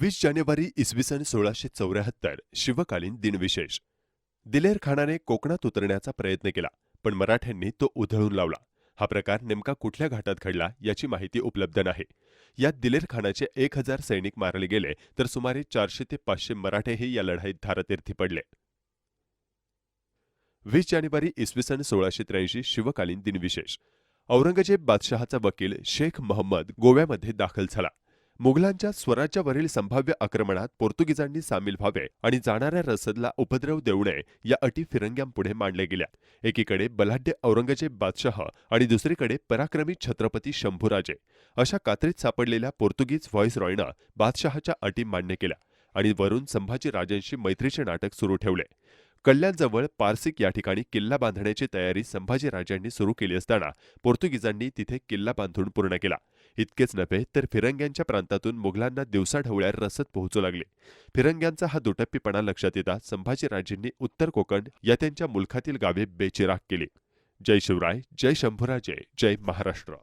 वीस जानेवारी इसवी सन सोळाशे चौऱ्याहत्तर शिवकालीन दिनविशेष. दिलेर खानाने कोकणात उतरण्याचा प्रयत्न केला पण मराठ्यांनी तो उधळून लावला. हा प्रकार नेमका कुठल्या घाटात घडला याची माहिती उपलब्ध नाही. यात दिलेर खानाचे एक हजार सैनिक मारले गेले तर सुमारे चारशे ते पाचशे मराठेही या लढाईत धारतीर्थी पडले. वीस जानेवारी इसवी सन सोळाशे त्र्याऐंशी शिवकालीन दिनविशेष. औरंगजेब बादशहाचा वकील शेख महम्मद गोव्यामध्ये दाखल झाला. मुघलांच्या स्वराज्यावरील संभाव्य आक्रमणात पोर्तुगीजांनी सामील व्हावे आणि जाणाऱ्या रसदला उपद्रव देऊ नये या अटी फिरंग्यांपुढे मांडल्या गेल्या. एकीकडे बलाढ्य औरंगजेब बादशाह आणि दुसरीकडे पराक्रमी छत्रपती शंभूराजे. अशा कात्रीत सापडलेल्या पोर्तुगीज व्हॉइसरॉयनं बादशहाच्या अटी मान्य केल्या आणि वरून संभाजीराजांशी मैत्रीचे नाटक सुरू ठेवले. कल्याणजवळ पारसिक या ठिकाणी किल्ला बांधण्याची तयारी संभाजीराजांनी सुरू केली असताना पोर्तुगीजांनी तिथे किल्ला बांधून पूर्ण केला. इतकेच नव्हे तर फिरंग्यांच्या प्रांतातून मुघलांना दिवसाढवळ्या रसद पोहोचू लागले. फिरंग्यांचा हा दुटप्पीपणा लक्षात येता संभाजीराजेंनी उत्तर कोकण या त्यांच्या मुलखातील गावे बेचिराग केली. जय शिवराय जय शंभुराजय जय महाराष्ट्र.